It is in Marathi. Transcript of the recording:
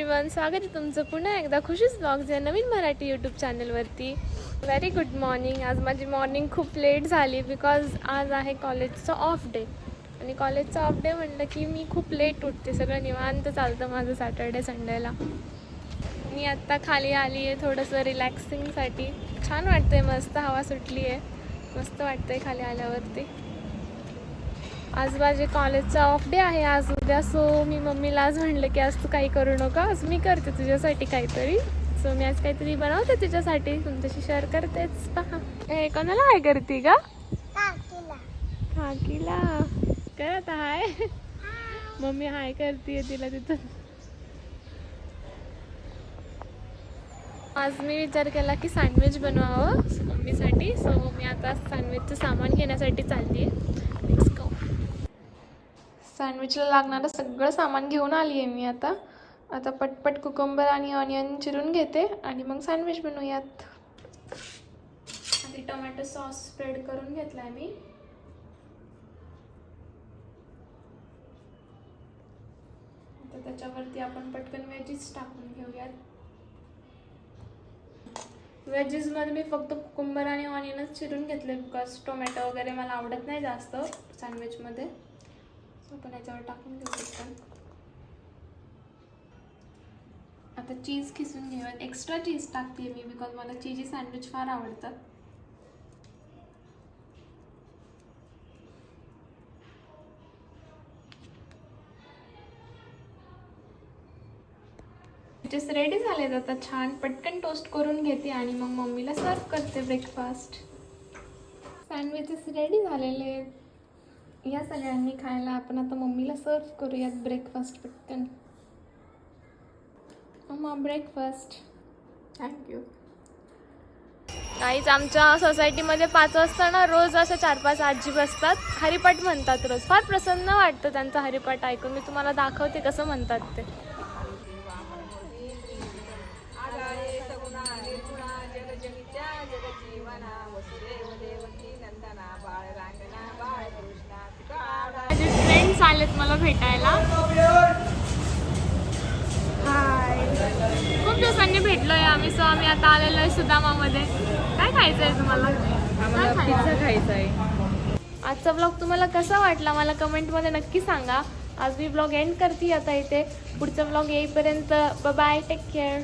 एव्हरीवन स्वागत आहे तुमचं पुन्हा एकदा खुशीच ब्लॉग्स या नवीन मराठी यूट्यूब चॅनलवरती व्हेरी गुड मॉर्निंग आज माझी मॉर्निंग खूप लेट झाली बिकॉज आज आहे कॉलेजचं ऑफ डे आणि कॉलेजचं ऑफ डे म्हटलं की मी खूप लेट उठते. सगळं निवांत चालतं माझं सॅटर्डे संडेला मी आत्ता खाली आली आहे थोडंसं रिलॅक्सिंगसाठी छान वाटतं आहे मस्त हवा सुटली आहे मस्त वाटतं आहे खाली आल्यावरती. आज माझे कॉलेजचा ऑफ डे आहे आज उद्या. सो मी मम्मीला आज म्हणलं की आज तू काही करू नका आज मी करते तुझ्यासाठी काहीतरी. सो मी आज काहीतरी बनवते तुझ्यासाठी तुमच्याशी शेअर करतेच. पहा. ए कोणाला हाय करते का काकीला. करत हाय मम्मी हाय करते तिला तिथं आज मी विचार केला की सँडविच बनवावं मम्मीसाठी. सो मी आता सँडविचचं सामान घेण्यासाठी चालली आहे सँडविचला लागणारं सगळं सामान घेऊन आली आहे मी आता. आता पटपट कुकंबर आणि ऑनियन चिरून घेते आणि मग सँडविच बनवूयात. आधी टोमॅटो सॉस स्प्रेड करून घेतला आहे मी. आता त्याच्यावरती आपण पटकन वेजीस टाकून घेऊयात. वेजेसमध्ये मी फक्त कुकुंबर आणि ऑनियनच चिरून घेतले बिकॉज टोमॅटो वगैरे मला आवडत नाही जास्त सँडविचमध्ये आपण याच्यावर टाकून घेऊ पटकन आता चीज खिसून घेऊयात एक्स्ट्रा चीज टाकते मी बिकॉज मला चीजी सँडविच फार आवडतात जस्ट रेडी झाले आता छान पटकन टोस्ट करून घेते आणि मग मम्मीला सर्व करते ब्रेकफास्ट सँडविचेस रेडी झालेले आहेत. या सगळ्यांनी खायला आपण आता मम्मीला सर्व करूयात ब्रेकफास्ट पटकन. मम्मा ब्रेकफास्ट थँक्यू काहीच आमच्या सोसायटीमध्ये पाच वाजता ना रोज असं चार पाच आजी बसतात. हरिपाठ म्हणतात रोज. फार प्रसन्न वाटतं त्यांचा हरिपाठ ऐकून. मी तुम्हाला दाखवते कसं म्हणतात ते. आलेत मला भेटायला. हाय खूप दिवसांनी भेटलोय आम्ही सो आम्ही आता आलेलो आहे सुदामामध्ये. काय खायचं आहे तुम्हाला? काय खायचं? खायचा आहे. आजचा ब्लॉग तुम्हाला कसा वाटला मला कमेंटमध्ये नक्की सांगा. आज मी ब्लॉग एंड करते आता इथे. पुढचा ब्लॉग येईपर्यंत बाय टेक केअर